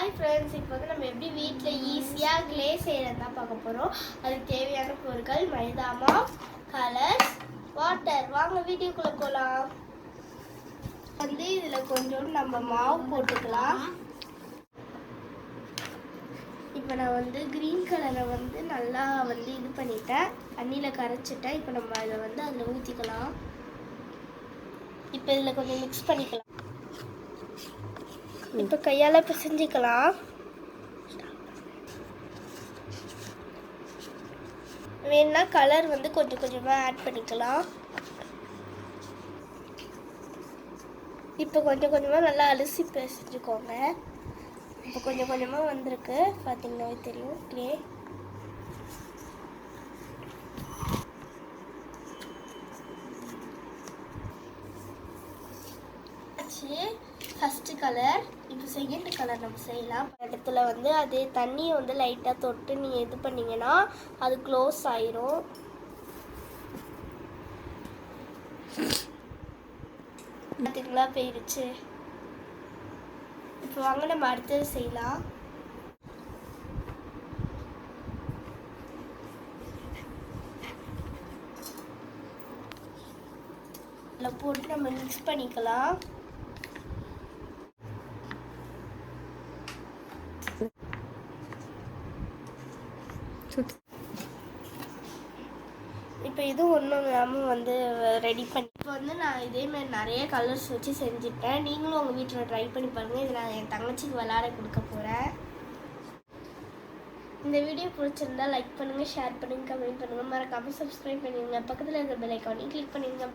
Hi friends இப்போ வந்து நம்ம எப்படி வீட்டில் ஈஸியாக க்ளே செய்கிறது தான் பார்க்க போகிறோம் அதுக்கு தேவையான பொருட்கள் மைதாமா கலர்ஸ் வாட்டர் வாங்க வீடியோக்குள்ளே போகலாம் வந்து இதில் கொஞ்சோண்டு நம்ம மாவு போட்டுக்கலாம். இப்போ நான் வந்து க்ரீன் கலரை வந்து நல்லா வந்து இது பண்ணிட்டேன். தண்ணியில் கரைச்சிட்டேன். இப்போ நம்ம இதை வந்து அதில் ஊற்றிக்கலாம் இப்போ இதில் கொஞ்சம் மிக்ஸ் பண்ணிக்கலாம். இப்போ கையால் பிசைஞ்சிக்கலாம். வேணும்னா கலர் வந்து கொஞ்சம் கொஞ்சமாக ஆட் பண்ணிக்கலாம். இப்போ கொஞ்சம் கொஞ்சமாக நல்லா அலசி பிசைஞ்சுக்கோங்க. இப்போ கொஞ்சம் கொஞ்சமாக வந்திருக்கு. பார்த்தீங்கன்னா தெரியும். க்ளே ஆச்சு ஃபஸ்ட்டு கலர் இப்போ செகண்ட் கலர் நம்ம செய்யலாம். இடத்துல வந்து அது தண்ணியை வந்து லைட்டாக தொட்டு நீங்கள் இது பண்ணீங்கன்னா அது க்ளோஸ் ஆயிரும். பார்த்துக்கலாம் போயிடுச்சு. இப்போ வாங்க நம்ம அடுத்தது செய்யலாம். இதில் போட்டு நம்ம மிக்ஸ் பண்ணிக்கலாம். இப்போ இது ஒன்றும் இல்லாமல் வந்து ரெடி பண்ணி இப்போ வந்து நான் இதேமாதிரி நிறைய கலர்ஸ் வச்சு செஞ்சுட்டேன். நீங்களும் உங்கள் வீட்டில் ட்ரை பண்ணி பாருங்கள் இதில் நான் என் தங்கச்சிக்கு விளாட கொடுக்க போகிறேன் இந்த வீடியோ பிடிச்சிருந்தா லைக் பண்ணுங்கள் ஷேர் பண்ணுங்கள் கமெண்ட் பண்ணுங்கள் மறக்காமல் சப்ஸ்கிரைப் பண்ணிடுங்க. பக்கத்தில் இருக்கிற பெல் ஐக்கானையும் கிளிக் பண்ணிடுங்க.